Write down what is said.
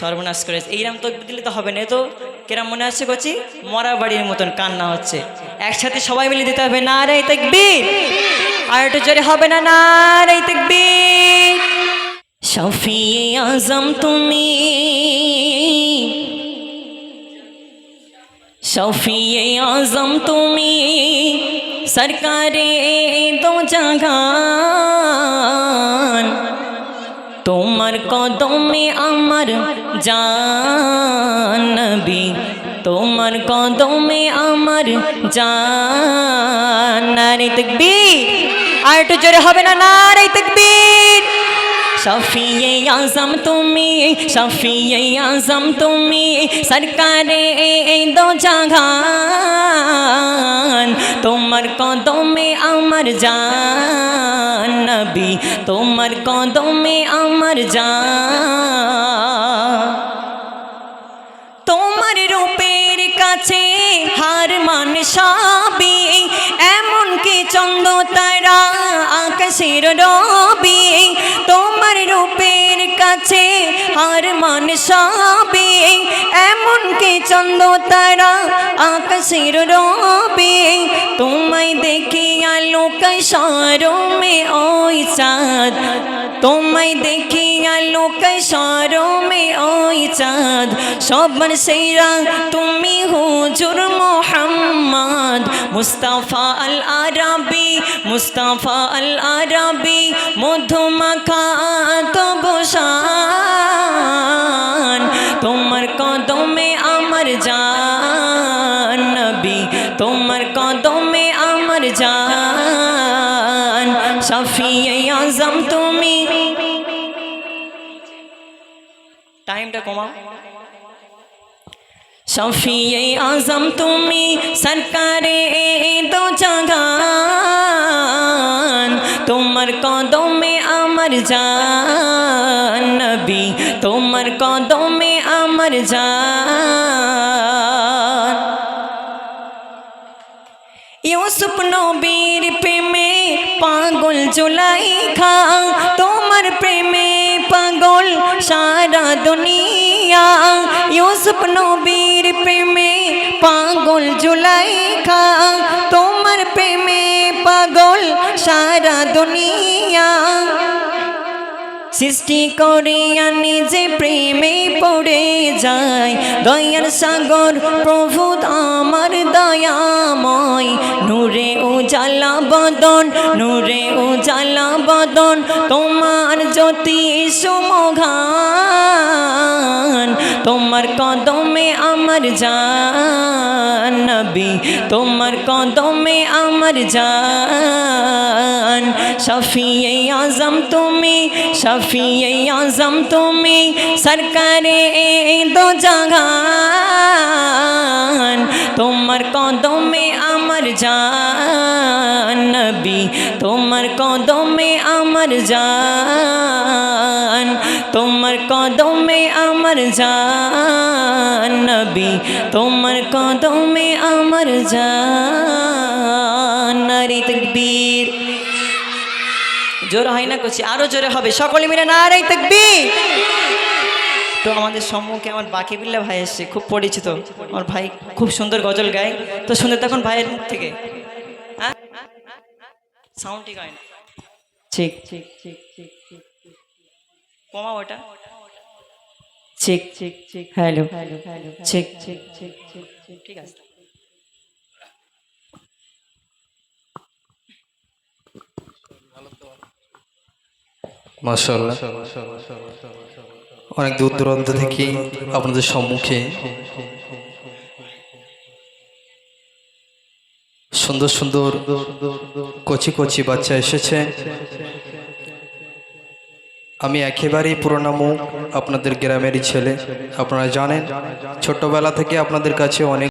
সর্বনাশ করেছে। এইরকম তো দিলে তো হবে না। তো কেরাম মনে হচ্ছে করছি মরা বাড়ির মতন কান্না হচ্ছে। একসাথে সবাই মিলে দিতে হবে, না রে তেকবীর! আর একটু জোরে হবে না না রে তেকবীর! শফিয়ে আজম তুমি। শফিয়ে আজম তুমি। সরকারে দো জাগান তোমার কদমে আমার জান নবী। তোমার কদমে আমার জান। নারে তকবীর। আর একটু জোরে হবে না? নারে তকবীর। শফিয়ে আজম তুমি, শফিয়ে আজম তুমি, সরকারে দো জাগান। তোমার কদমে আমার জান নবী, তোমার কদমে আমার জান। তোমার রূপের কাছে হার মান সবই এমনকি চন্দ তারা আকাশের রবি। তোমার রূপের কাছে হার মান সবই এমনকি চন্দ তারা আকাশের রবি তোমায় দেখি আলোকায় সরমে ওই চাঁদ তোমায় দেখি আলোকায় সরমে ওই চাঁদ সবার সেরা তুমি হুজুর মোহাম্মদ মুস্তাফা আল আরবি মুস্তাফা আল আরবি মধুমাখা আমার জান। শফিয়ে আজম তুমি টাইমটা কমাও। শফিয়ে আজম তুমি সরকারে দো জাগান। তোমার কদমে আমার জান নবী। তোমার কদমে আমার জান। পাগল জুলাই খা তোমার প্রেমে পাগল সারা দুনিয়া। ইউসুফ নবীর প্রেমে পাগল জুলাই খা তোমার প্রেমে পাগল সারা দুনিয়া। সৃষ্টি করিয়া নিজে প্রেমে পড়ে যায়। দয়ার সাগর, প্রভু আমার দয়াময়। বদন, নূরে উজালা বদন, তোমার জ্যোতি সুমঘান, তোমার কদমে আমার জান, নবী, তোমার কদমে আমার জান। শফিয়ে আজম তুমি, শফিয়ে আজম তুমি, সরকারে দো জাগান, তোমার কদমে আমার জান নবী, তোমার কদমে আমার জান, তোমার কদমে আমার জান নবী, তোমার কদমে আমার জান। নারী তকবীর। জোর হয় না করছি আরও জোরে হবে। সকলে মিলে নারাই তকবীর। তো আমাদের সম্মুখে আমার বাকি বিল্লা ভাই এসছে, খুব পরিচিত। আমার ভাই খুব সুন্দর গজল গায়। তো শুনে তখন ভাইয়ের মুখ থেকে। হ্যাঁ? সাউন্ড ঠিক না। ঠিক ঠিক ঠিক ঠিক ঠিক কমাও ওটা ঠিক ঠিক ঠিক। হ্যালো। হ্যালো হ্যালো ঠিক ঠিক ঠিক ঠিক ঠিক। ঠিক আছে। মাশাল্লাহ অনেক দূর দূরান্ত থেকে আপনাদের সম্মুখে সুন্দর সুন্দর কচি কচি বাচ্চা এসেছে। আমি একেবারেই পুরোনো মুখ আপনাদের গ্রামেরই ছেলে, আপনারা জানেন। ছোটবেলা থেকে আপনাদের কাছে অনেক